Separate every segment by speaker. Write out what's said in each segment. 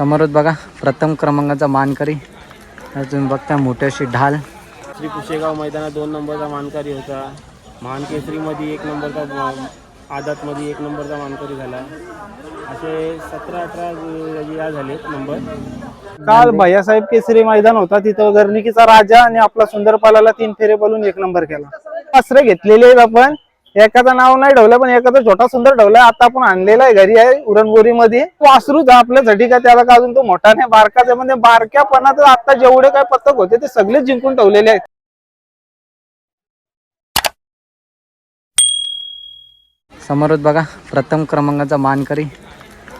Speaker 1: समोरच बघा प्रथम क्रमांकाचा मानकरी. अजून बघता मोठी अशी ढाल.
Speaker 2: श्री पुशेगाव मैदानात दोन नंबरचा मानकरी होता. महान केसरीमध्ये एक नंबरचा आदातमध्ये एक नंबरचा मानकरी झाला. असे सतरा अठरा ज- या झालेत नंबर.
Speaker 3: काल भैयासाहेब केसरी मैदान होता. तिथं गर्निकीचा राजा आणि आपला सुंदर पालाला तीन फेरे बोलून एक नंबर केला. वासरे घेतलेले आहेत आपण. एखादं नाव नाही ठेवलं पण एखादा छोटा सुंदर ठेवलाय आता आपण आणलेला आहे घरी आहे उरणबोरी मध्ये वासरूच आपल्यासाठी का त्याला का अजून तो मोठा नाही बारकाच आहे म्हणजे बारक्यापणात आता जेवढे काय पथक होते ते सगळे जिंकून ठेवलेले आहेत.
Speaker 1: समोरच बघा प्रथम क्रमांकाचा मानकरी.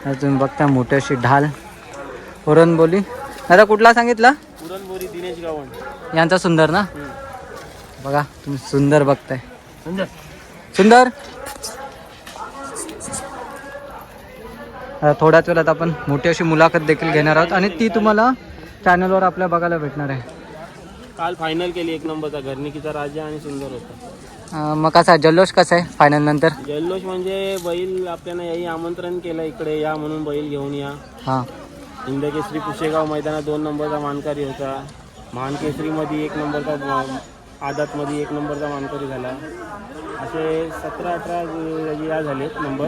Speaker 1: अजून बघता मोठी अशी ढाल. बोली दादा कुठला सांगितला?
Speaker 2: पुरणबोरी दिनेश गावण
Speaker 1: यांचा सुंदर ना? बघा तुम्ही सुंदर बघताय. सुंदर. आता थोड्याच वेळात आपण मोठी अशी मुलाखत देखील घेणार आहोत आणि ती तुम्हाला चॅनलवर आपल्या बघायला भेटणार आहे.
Speaker 2: काल फायनल केली एक नंबरचा. घरनिकीचा राजा आणि सुंदर होता.
Speaker 1: मग कसा जल्लोष कसा आहे फायनल नंतर?
Speaker 2: जल्लोष म्हणजे बैल आपल्याला याही आमंत्रण केलं इकडे या म्हणून बैल घेऊन या.
Speaker 1: हां.
Speaker 2: हिंदकेसरी पुशेगाव मैदानात दोन नंबरचा मानकरी होता. महान केसरीमध्ये एक नंबरचा आदातमध्ये एक नंबरचा मानकरी झाला. असे सतरा अठरा ज- या झालेत नंबर.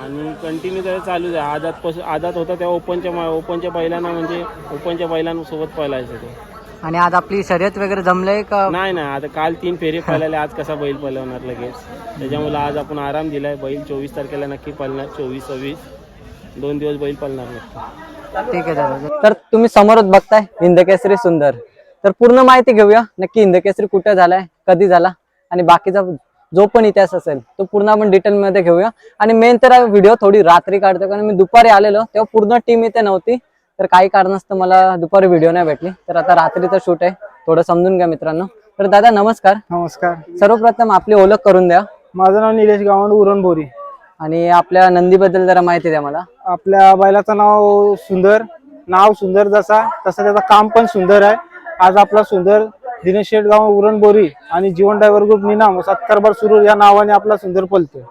Speaker 2: आणि कंटिन्यू त्याचं चालूच आहे. आदात पासून आदात होता तेव्हा ओपनच्या मा- ओपनच्या बैलांना म्हणजे ओपनच्या बैलांसोबत पळायचं ते
Speaker 1: आणि आज आपली शर्यत वगैरे जमलंय का?
Speaker 2: नाही ना आता काल तीन फेरे पळाले. आज कसा बैल पळवणार लगेच? त्याच्यामुळे आज आपण आराम दिलाय. बैल चोवीस तारखेला नक्की पळणार. चोवीस सव्वीस. दोन दिवस बैल पळणार नक्की.
Speaker 1: ठीक आहे दादा. तर तुम्ही समोरच बघताय हिंदकेसरी सुंदर. तर पूर्ण माहिती घेऊया. नक्की हिंदकेसरी कुठे झालाय कधी झाला आणि बाकीचा जो पण इतिहास असेल तो पूर्ण आपण डिटेल मध्ये घेऊया. आणि मेन तर व्हिडिओ थोडी रात्री काढतो कारण मी दुपारी आलेलो तेव्हा पूर्ण टीम इथे नव्हती. तर काही कारणास्तव मला दुपारी व्हिडिओ नाही भेटली. तर आता रात्रीचं शूट आहे. थोडं समजून घ्या मित्रांनो. तर दादा नमस्कार.
Speaker 3: नमस्कार.
Speaker 1: सर्वप्रथम आपली ओळख करून द्या.
Speaker 3: माझं नाव निलेश गावंड उरणबोरी
Speaker 1: आणि आपल्या नंदीबद्दल जरा माहिती द्या मला.
Speaker 3: आपल्या बैलाचं नाव सुंदर नाव सुंदर जसा तसं त्याचं काम पण सुंदर आहे. आज आपला सुंदर दिनेश शेटगाव उरणबोरी आणि जीवन ड्रायव्हर ग्रुप निनाम सत्कारबार सुरूर या नावाने आपला सुंदर पलतोय.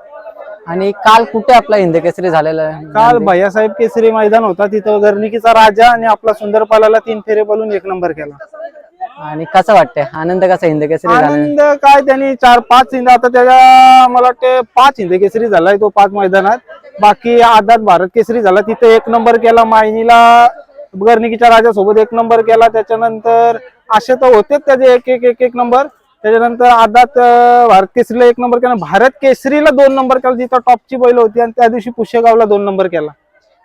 Speaker 1: आणि काल कुठे आपला हिंदकेसरी झालेला आहे?
Speaker 3: काल भैयासाहेब केसरी मैदान होता तिथं गर्निकीचा राजा आणि आपला सुंदर पालाला तीन फेरे बोलून एक नंबर केला.
Speaker 1: आणि कसं वाटतंय? आनंद कसा हिंदकेसरी झाला?
Speaker 3: आनंद काय त्यांनी चार पाच हिंद आता त्याच्या मला वाटते पाच हिंद केसरी झालाय तो पाच मैदानात. बाकी आदात भारत केसरी झाला तिथे एक नंबर केला मायनीला गर्निकीच्या राजासोबत एक नंबर केला. त्याच्यानंतर असे तर होतेच त्याचे एक एक एक एक नंबर त्याच्यानंतर आदात भारत केसरीला एक नंबर केला. भारत केसरीला दोन नंबर केला. जिथं टॉपची बैल होती आणि त्या दिवशी पुशेगावला दोन नंबर केला.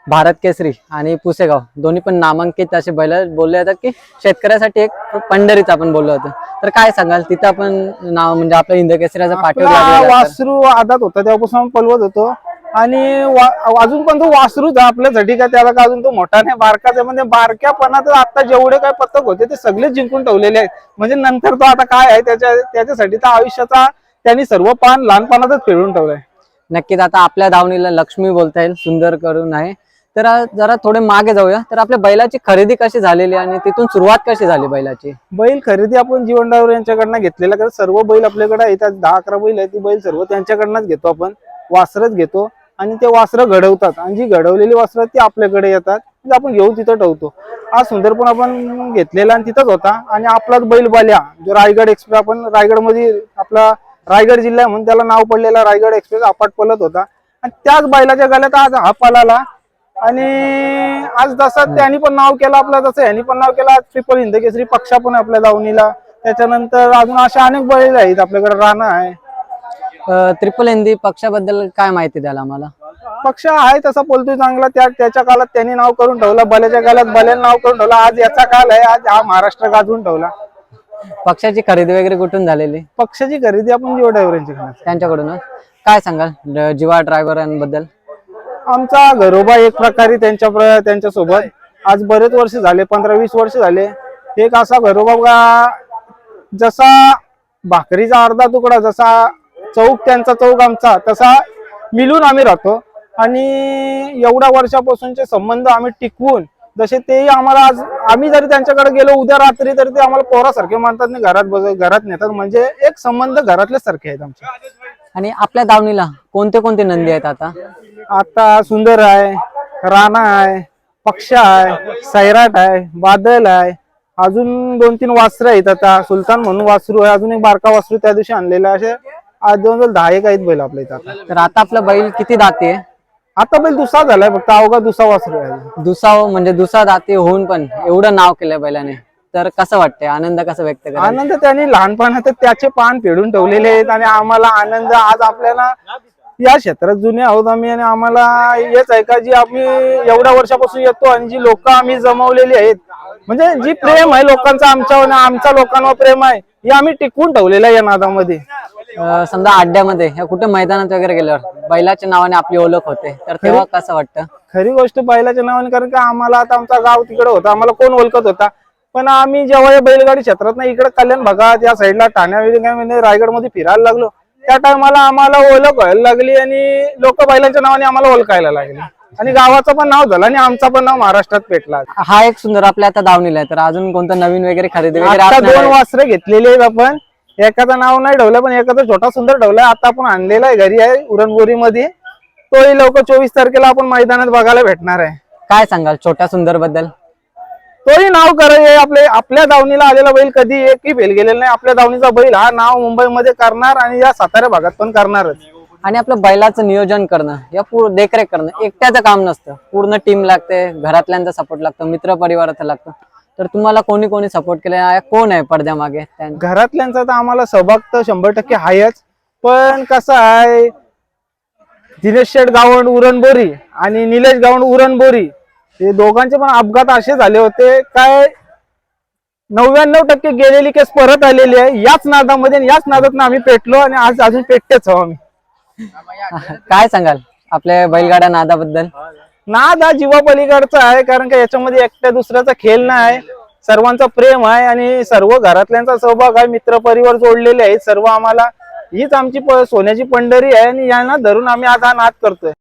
Speaker 1: भारत केसरी आणि पुसेगाव दोन्ही पण नामांकित असे बैल बोलले जातात की शेतकऱ्यासाठी एक पंढरीच आपण बोललो होतो. तर काय सांगाल? तिथं आपण नाव म्हणजे आपल्या हिंद केसरीचा तर.
Speaker 3: वासरू आदात होता. तेव्हापासून पलवत होतो. आणि अजून पण तो वासरूच आहे आपल्यासाठी का त्याला का अजून तो मोठा नाही बारकाच आहे. म्हणजे बारक्यापणात आता जेवढे काय पथक होते ते सगळे जिंकून ठेवलेले आहेत. म्हणजे नंतर तो आता काय आहे त्याच्या त्याच्यासाठी तर आयुष्याचा त्यांनी सर्व पान लहानपणातच फेडून ठेवलंय.
Speaker 1: नक्कीच आता आपल्या धावणीला लक्ष्मी बोलता येईल सुंदर करून आहे. तर जरा थोडे मागे जाऊया. तर आपल्या बैलाची खरेदी कशी झालेली आणि तिथून सुरुवात कशी झाली बैलाची?
Speaker 3: बैल खरेदी आपण जीवन ड्रायव्हर यांच्याकडनं घेतलेला कारण सर्व बैल आपल्याकडे येतात दहा अकरा बैल आहेत ती बैल सर्व त्यांच्याकडनंच घेतो आपण. वासरच घेतो. आणि ते वासरं घडवतात. आणि जी घडवलेली वासरं ती आपल्याकडे येतात. ती आपण घेऊन तिथं ठेवतो. हा सुंदर पण आपण घेतलेला आणि तिथंच होता. आणि आपलाच बैल बाल्या जो रायगड एक्सप्रेस आपण रायगडमध्ये आपला रायगड जिल्हा आहे म्हणून त्याला नाव पडलेला रायगड एक्सप्रेस अपाट पलत होता. आणि त्याच बैलाच्या गळ्यात आज हा पलाला आणि आज जसं त्यांनी पण नाव केलं आपलं तसं यांनी पण नाव केलं आज ट्रिपल हिंद केसरी पक्षा पण आपल्या दावणीला. त्याच्यानंतर अजून अशा अनेक बैल आहेत आपल्याकडे राणा आहे.
Speaker 1: ट्रिपल हिंदी पक्षाबद्दल काय माहिती द्याल आम्हाला?
Speaker 3: पक्ष आहे तसा बोलतोय चांगला. त्या त्याच्या काळात त्यांनी नाव करून ठेवलं. बल्याच्या काळात बल्याने नाव करून ठेवलं. आज याचा काल आहे. आज हा महाराष्ट्र गाजवून ठेवला.
Speaker 1: पक्षाची खरेदी वगैरे कुठून झालेली?
Speaker 3: पक्षाची खरेदी आपण जीव ड्रायव्हरांची करणार.
Speaker 1: त्यांच्याकडूनच काय सांगाल जीवा ड्रायव्हरांबद्दल?
Speaker 3: आमचा घरोबा एक प्रकारे त्यांच्या त्यांच्यासोबत. आज बरेच वर्ष झाले पंधरा वीस वर्ष झाले. एक असा घरोबा जसा भाकरीचा अर्धा तुकडा जसा चौक त्यांचा चौक आमचा तसा मिळून आम्ही राहतो. आणि एवढ्या वर्षापासूनचे संबंध आम्ही टिकवून जसे तेही आम्हाला आज आम्ही जरी त्यांच्याकडे गेलो उद्या रात्री तरी ते आम्हाला पोरासारखे मानतात आणि घरात बस घरात नेतात. म्हणजे एक संबंध घरातल्या सारखे आहेत आमचे.
Speaker 1: आणि आपल्या दावणीला कोणते कोणते नंदी आहेत आता?
Speaker 3: आता सुंदर आहे राणा आहे पक्ष आहे सैराट आहे बादल आहे. अजून दोन तीन वासरं आहेत आता. सुलतान म्हणून वासरू आहे. अजून एक बारका वासरू त्या दिवशी आणलेला आहे. असे आज दोन दहा एक आहेत बैल आपल्या इथं आता.
Speaker 1: तर आता आपला बैल किती दाती?
Speaker 3: आता बैल दुसरा झालाय फक्त अवघा दुसरा वासरू आहे.
Speaker 1: दुसाव म्हणजे दुसरा दाती होऊन पण एवढं नाव केलंय बैलाने. तर कसं वाटतंय? आनंद कसा व्यक्त करा
Speaker 3: आनंद त्यांनी लहानपणात त्याचे पान फेडून ठेवलेले आहेत आणि आम्हाला आनंद आज आपल्याला या क्षेत्रात जुने आहोत आम्ही आणि आम्हाला हेच आहे का जी आम्ही एवढ्या वर्षापासून येतो आणि जी लोक आम्ही जमवलेली आहेत. म्हणजे जी प्रेम आहे लोकांचं आमच्यावर आणि आमचा लोकांवर प्रेम आहे हे आम्ही टिकवून ठेवलेलं आहे या नादामध्ये.
Speaker 1: समजा अड्ड्यामध्ये कुठे मैदानात वगैरे गेल्यावर बैलाच्या नावाने आपली ओळख होते तर तेव्हा कसं वाटतं?
Speaker 3: खरी गोष्ट बैलाच्या नावाने कारण का आम्हाला आता आमचा गाव तिकडे होता आम्हाला कोण ओळखत होता? पण आम्ही जेव्हा या बैलगाडी क्षेत्रात इकडे कल्याण भागात या साईडला ठाण्या रायगडमध्ये फिरायला लागलो. त्या टायमाला आम्हाला ओळख व्हायला लागली आणि लोक बैलांच्या नावाने आम्हाला ओळखायला लागले. आणि गावाचं पण नाव झालं आणि आमचं पण नाव महाराष्ट्रात पेटला.
Speaker 1: हा एक सुंदर आपल्या आता दावणीला आहे तर अजून कोणतं नवीन वगैरे खरेदी वगैरे
Speaker 3: आता दोन? वासरे घेतलेले आहेत आपण. एकाचं नाव नाही ठेवलं पण एकाचा छोटा सुंदर ठेवलाय आता आपण आणलेला आहे घरी आहे उरणबोरी मध्ये तोही लवकर चोवीस तारखेला आपण मैदानात बघायला भेटणार आहे.
Speaker 1: काय सांगाल छोट्या सुंदरबद्दल?
Speaker 3: तोही नाव करे आपले आपल्या दावणीला आलेला बैल कधी एकही फेल गेलेला नाही. आपल्या दावणीचा बैल हा नाव मुंबईमध्ये करणार आणि या सातारा भागात पण करणारच.
Speaker 1: आणि आपलं बैलाचं नियोजन करणं या पूर्ण देखरेख करणं एकट्याचं काम नसतं. पूर्ण टीम लागते घरातल्यांचा सपोर्ट लागतो मित्र परिवाराचा लागतो. तर तुम्हाला कोणी कोणी सपोर्ट केलं कोण आहे पडद्यामागे?
Speaker 3: घरातल्यांचा तर आम्हाला सहभाग तर शंभर टक्के आहेच. पण कसं आहे दिनेश शेठ गावंड उरणबोरी आणि निलेश गावंड उरणबोरी हे दोघांचे पण अपघात असे झाले होते. काय नव्याण्णव टक्के गेलेली केस परत आलेली आहे. याच नादामध्ये याच नादात आम्ही पेटलो आणि आज अजून पेटतेच आहो आम्ही.
Speaker 1: काय सांगाल? आपल्या बैलगाड्या नादाबद्दल?
Speaker 3: नाद हा जीवापलीकडचा आहे कारण का याच्यामध्ये एकट्या दुसऱ्याचा खेळ नाही सर्वांचा प्रेम आहे आणि सर्व घरातल्यांचा सहभाग आहे मित्र परिवार जोडलेले आहेत सर्व आम्हाला हीच आमची सोन्याची पंढरी आहे आणि यांना धरून आम्ही आज हा नाद करतोय.